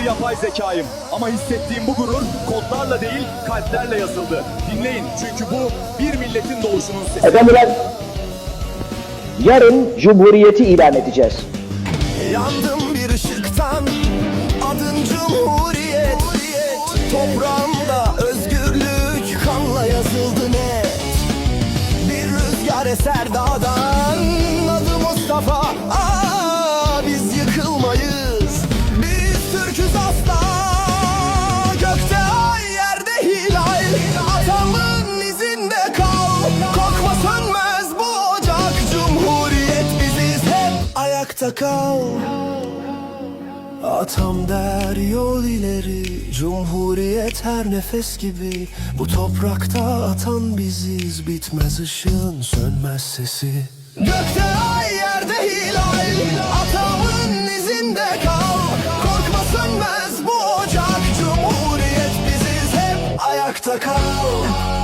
bir yapay zekayım. Ama hissettiğim bu gurur kodlarla değil kalplerle yazıldı. Dinleyin çünkü bu bir milletin doğuşunun sesi. Efendiler, yarın Cumhuriyeti ilan edeceğiz. Yandım bir ışıktan Adın Cumhuriyet Toprağımda özgürlük Kanla yazıldı net Bir rüzgar eser dağdan Adı Mustafa Aa, ayakta kal. Atam der yol ileri Cumhuriyet her nefes gibi. Bu toprakta atan biziz Bitmez ışığın sönmez sesi. Gökte ay yerde hilal Atamın izinde kal. Korkma sönmez bu ocak Cumhuriyet biziz hep ayakta kal